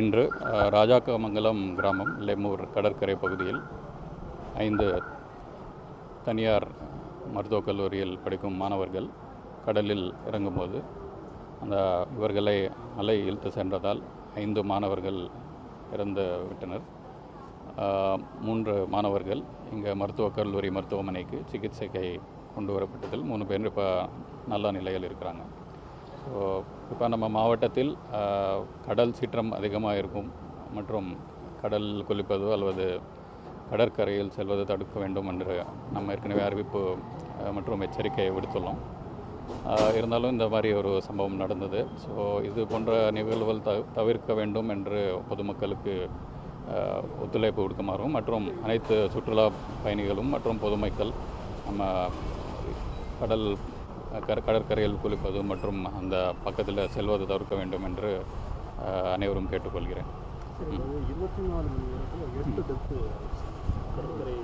இன்று ராஜாக்கமங்கலம் கிராமம் லெமூர் கடற்கரை பகுதியில் ஐந்து தனியார் மருத்துவக் கல்லூரியில் படிக்கும் மாணவர்கள் கடலில் இறங்கும்போது அந்த இவர்களை அலை இழுத்து சென்றதால் ஐந்து மாணவர்கள் இறந்து விட்டனர். மூன்று மாணவர்கள் இங்கே மருத்துவக் கல்லூரி மருத்துவமனைக்கு சிகிச்சைக்கு கொண்டு வரப்பட்டதில் மூணு பேர் இப்போ நல்ல நிலையில் இருக்கிறாங்க. இப்போ நம்ம மாவட்டத்தில் கடல் சீற்றம் அதிகமாக இருக்கும் மற்றும் கடல் குளிப்பதோ அல்லது கடற்கரையில் செல்வது தடுக்க வேண்டும் என்று நம்ம ஏற்கனவே அறிவிப்பு மற்றும் எச்சரிக்கை விடுத்துள்ளோம். இருந்தாலும் இந்த மாதிரி ஒரு சம்பவம் நடந்தது. ஸோ இது போன்ற நிகழ்வுகள் த தவிர்க்க வேண்டும் என்று பொதுமக்களுக்கு ஒத்துழைப்பு கொடுக்குமாறும் மற்றும் அனைத்து சுற்றுலா பயணிகளும் மற்றும் பொதுமக்கள் நம்ம கடல் கடற்கரையில் குளிப்பது மற்றும் அந்த பக்கத்தில் செல்வது தவிர்க்க வேண்டும் என்று அனைவரும் கேட்டுக்கொள்கிறேன் இருபத்தி நாலு மணி நேரத்தில் எட்டு டெத்து கடற்கரை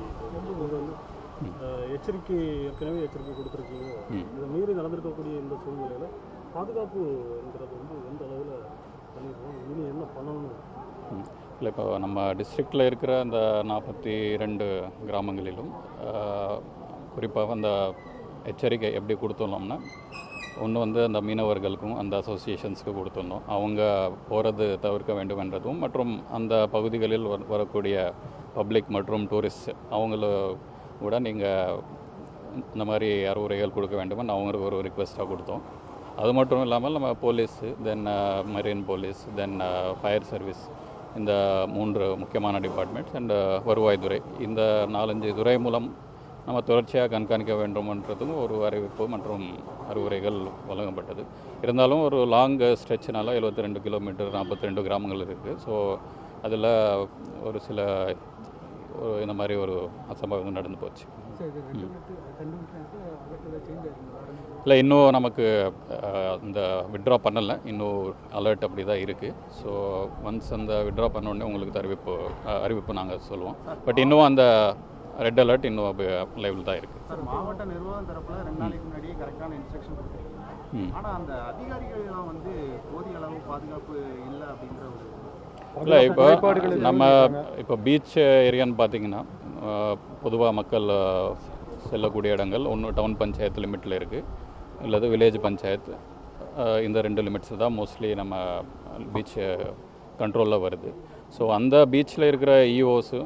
எச்சரிக்கை ஏற்கனவே எச்சரிக்கை கொடுத்துருக்கீங்க. இதை மீறி நடந்திருக்கக்கூடிய இந்த சூழ்நிலையில் பாதுகாப்புங்கிறது வந்து எந்த அளவில் பண்ணியிருக்கோம் இனி என்ன பண்ணணும். இல்லை இப்போ நம்ம டிஸ்ட்ரிக்டில் இருக்கிற அந்த நாற்பத்தி ரெண்டு கிராமங்களிலும் குறிப்பாக அந்த எச்சரிக்கை எப்படி கொடுத்துள்ளோம்னா ஒன்று வந்து அந்த மீனவர்களுக்கும் அந்த அசோசியேஷன்ஸ்க்கு கொடுத்துருந்தோம் அவங்க போகிறது தவிர்க்க வேண்டும் என்றதும் மற்றும் அந்த பகுதிகளில் வரக்கூடிய பப்ளிக் மற்றும் டூரிஸ்ட் அவங்கள கூட நீங்கள் இந்த மாதிரி அறிவுரைகள் கொடுக்க வேண்டும்னு அவங்களுக்கு ஒரு ரிக்வெஸ்ட்டாக கொடுத்தோம். அது மட்டும் இல்லாமல் நம்ம police then marine police then fire service இந்த மூன்று முக்கியமான டிபார்ட்மெண்ட்ஸ் அண்ட் uh, வருவாய்த்துறை. இந்த நாலஞ்சு துறை மூலம் நம்ம தொடர்ச்சியாக கண்காணிக்க வேண்டும்ன்றதும் ஒரு அறிவிப்பு மற்றும் அறிவுரைகள் வழங்கப்பட்டது. இருந்தாலும் ஒரு லாங் ஸ்ட்ரெச்னால எழுபத்தி ரெண்டு கிலோமீட்டர் நாற்பத்தி ரெண்டு கிராமங்கள் இருக்குது ஸோ அதில் ஒரு சில ஒரு இந்த மாதிரி ஒரு அசம்பாவிதம் நடந்து போச்சு. இல்லை இன்னும் நமக்கு இந்த விட்ரா பண்ணலை. இன்னும் அலர்ட் அப்படி தான் இருக்குது ஸோ ஒன்ஸ் அந்த விட்ரா பண்ண உடனே உங்களுக்கு அறிவிப்பு அறிவிப்பு நாங்கள் சொல்லுவோம். பட் இன்னும் அந்த ரெட் அலர்ட் இன்னும் லைவில் தான் இருக்குது சார் மாவட்ட நிர்வாகம் தரப்புல ரெண்டு நாளைக்கு முன்னாடியே கரெக்டான இன்ஸ்ட்ரக்ஷன் கொடுத்துருக்கீங்க. அந்த அதிகாரிகள்லாம் வந்து போதிய அளவு பாதுகாப்பு இல்லை அப்படிங்கிற ஒரு இல்லை இப்போ நம்ம இப்போ பீச் ஏரியான்னு பார்த்தீங்கன்னா பொதுவாக மக்கள் செல்லக்கூடிய இடங்கள் ஒன்று டவுன் பஞ்சாயத்து லிமிட்டில் இருக்குது இல்லது வில்லேஜ் பஞ்சாயத்து இந்த ரெண்டு லிமிட்ஸ் தான் மோஸ்ட்லி நம்ம பீச் கண்ட்ரோலில் வருது. ஸோ அந்த பீச்சில் இருக்கிற இஓஸு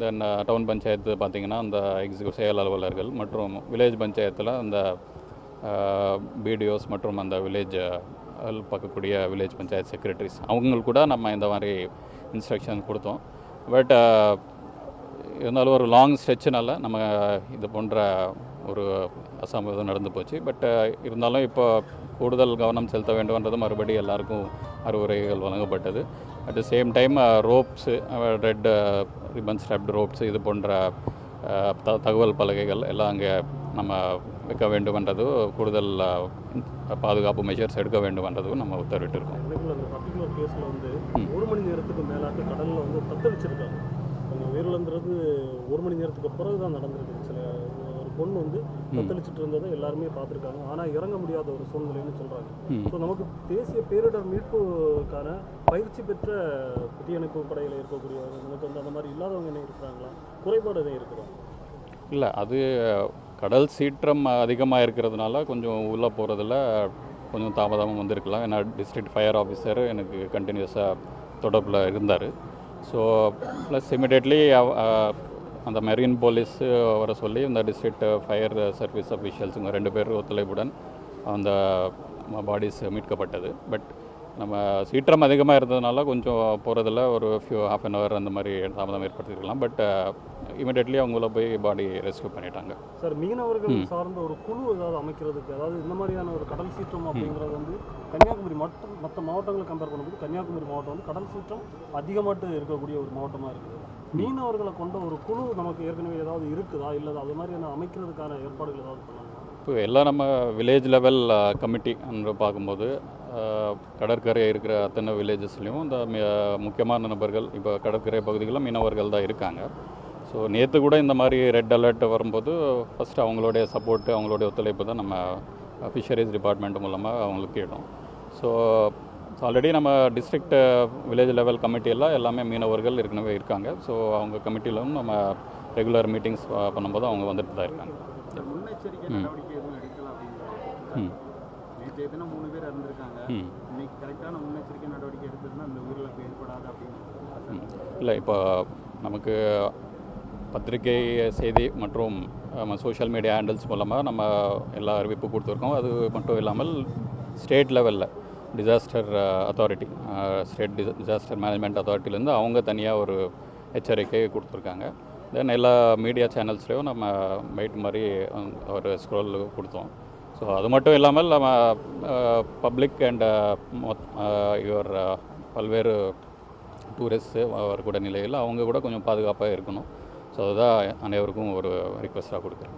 தென் டவுன் பஞ்சாயத்து பார்த்தீங்கன்னா அந்த எக்ஸிக்யூ செயல் அலுவலர்கள் மற்றும் வில்லேஜ் பஞ்சாயத்தில் அந்த பிடிஓஸ் மற்றும் அந்த வில்லேஜ் uh, பார்க்கக்கூடிய வில்லேஜ் பஞ்சாயத்து செக்ரட்டரிஸ் அவங்களுக்கு கூட நம்ம இந்த மாதிரி இன்ஸ்ட்ரக்ஷன் கொடுத்தோம். பட் uh, இருந்தாலும் ஒரு லாங் ஸ்ட்ரெச்சுனால நம்ம இது போன்ற ஒரு அசம்பாவிதம் நடந்து போச்சு. பட் இருந்தாலும் இப்போ கூடுதல் கவனம் செலுத்த வேண்டும்ன்றது மறுபடியும் எல்லாருக்கும் அறிவுரைகள் வழங்கப்பட்டது. At the same time ropes red ribbon strapped ropes இது போன்ற த தகவல் பலகைகள் எல்லாம் அங்கே நம்ம வைக்க வேண்டுமென்றது கூடுதல் பாதுகாப்பு மெஷர்ஸ் எடுக்க வேண்டுமென்றதும் நம்ம உத்தரவிட்டிருக்கோம். ஒரு மணி நேரத்துக்கு மேலாட்டு கடலில் வந்து தத்தளிச்சிருக்காங்க. அவங்க உயிரிழந்துறது ஒரு மணி நேரத்துக்கு பிறகு தான் நடந்திருக்கு. சில பொண்ணு வந்து தத்தளிச்சிட்டு இருந்ததை எல்லாருமே பார்த்துருக்காங்க. ஆனால் இறங்க முடியாத ஒரு சூழ்நிலைன்னு சொல்கிறாங்க. ஸோ நமக்கு தேசிய பேரிடர் மீட்புக்கான பயிற்சி பெற்ற தீயணைப்பு படையில் இருக்கக்கூடிய நமக்கு வந்து அந்த மாதிரி இல்லாதவங்க என்ன இருக்கிறாங்களா? குறைபாடு எதுவும் இருக்குதா? இல்லை அது கடல் சீற்றம் அதிகமாக இருக்கிறதுனால கொஞ்சம் உள்ளே போகிறதுல கொஞ்சம் தாமதமாக வந்திருக்கலாம். ஏன்னா டிஸ்ட்ரிக்ட் ஃபயர் ஆஃபீஸர் எனக்கு கண்டினியூஸாக தொடர்பில் இருந்தார். ஸோ ப்ளஸ் இமிடியட்லி அந்த மெரீன் போலீஸ் வர சொல்லி இந்த டிஸ்ட்ரிக்ட் ஃபயர் சர்வீஸ் அஃபீஷியல்ஸுங்க ரெண்டு பேர் ஒத்துழைப்புடன் அந்த பாடிஸ் மீட்கப்பட்டது. பட் நம்ம சீற்றம் அதிகமாக இருந்ததுனால கொஞ்சம் போகிறதுல ஒரு ஃபியூ ஹாஃப் அன் ஹவர் அந்த மாதிரி தாமதம் ஏற்படுத்திருக்கலாம் பட் இமிடியட்லி அவங்கள போய் பாடி ரெஸ்க்யூ பண்ணிட்டாங்க. சார் மீனவர்கள் சார்ந்த ஒரு குழு ஏதாவது அமைக்கிறதுக்கு அதாவது இந்த மாதிரியான ஒரு கடல் சீற்றம் அப்படிங்கிறது வந்து கன்னியாகுமரி மட்டும் மற்ற மாவட்டங்களை கம்பேர் பண்ணும்போது கன்னியாகுமரி மாவட்டம் வந்து கடல் சீற்றம் அதிகமாட்டு இருக்கக்கூடிய ஒரு மாவட்டமாக இருக்குது. மீனவர்களை கொண்ட ஒரு குழு நமக்கு ஏற்கனவே ஏதாவது இருக்குதா? இல்லை அது மாதிரியான அமைக்கிறதுக்கான ஏற்பாடுகள் ஏதாவது பண்ணாங்க இப்போ எல்லாம் நம்ம வில்லேஜ் லெவல் கமிட்டி என்று பார்க்கும்போது கடற்கரை இருக்கிற அத்தனை வில்லேஜஸ்லேயும் இந்த முக்கியமான நபர்கள் இப்போ கடற்கரை பகுதிகளில் மீனவர்கள் தான் இருக்காங்க. ஸோ நேற்று கூட இந்த மாதிரி ரெட் அலர்ட் வரும்போது ஃபஸ்ட்டு அவங்களுடைய சப்போர்ட்டு அவங்களுடைய ஒத்துழைப்பு தான் நம்ம ஃபிஷரிஸ் டிபார்ட்மெண்ட் மூலமாக அவங்களுக்கு கேட்டோம் ஸோ ஸோ ஆல்ரெடி நம்ம டிஸ்ட்ரிக்ட் வில்லேஜ் லெவல் கமிட்டியெல்லாம் எல்லாமே மீனவர்கள் ஏற்கனவே இருக்காங்க. ஸோ அவங்க கமிட்டியிலும் நம்ம ரெகுலர் மீட்டிங்ஸ் பண்ணும்போது அவங்க வந்துட்டு தான் இருக்காங்க. ம். இல்லை இப்போ நமக்கு பத்திரிகை செய்தி மற்றும் நம்ம சோஷியல் மீடியா ஹேண்டில்ஸ் மூலமாக நம்ம எல்லா அறிவிப்பு கொடுத்துருக்கோம். அது மட்டும் இல்லாமல் ஸ்டேட் லெவலில் disaster authority state disaster management அத்தாரிட்டிலேருந்து அவங்க தனியாக ஒரு எச்சரிக்கை கொடுத்துருக்காங்க. தென் எல்லா மீடியா சேனல்ஸ்லேயும் நம்ம மைட் மாதிரி ஒரு ஸ்க்ரோல் கொடுத்தோம். ஸோ அது மட்டும் இல்லாமல் நம்ம பப்ளிக் அண்ட் யுவர் பல்வேறு டூரிஸ்ட்டு வரக்கூட நிலையில் அவங்க கூட கொஞ்சம் பாதுகாப்பாக இருக்கணும். ஸோ அதுதான் அனைவருக்கும் ஒரு ரிக்வெஸ்ட்டாக கொடுக்குறேன்.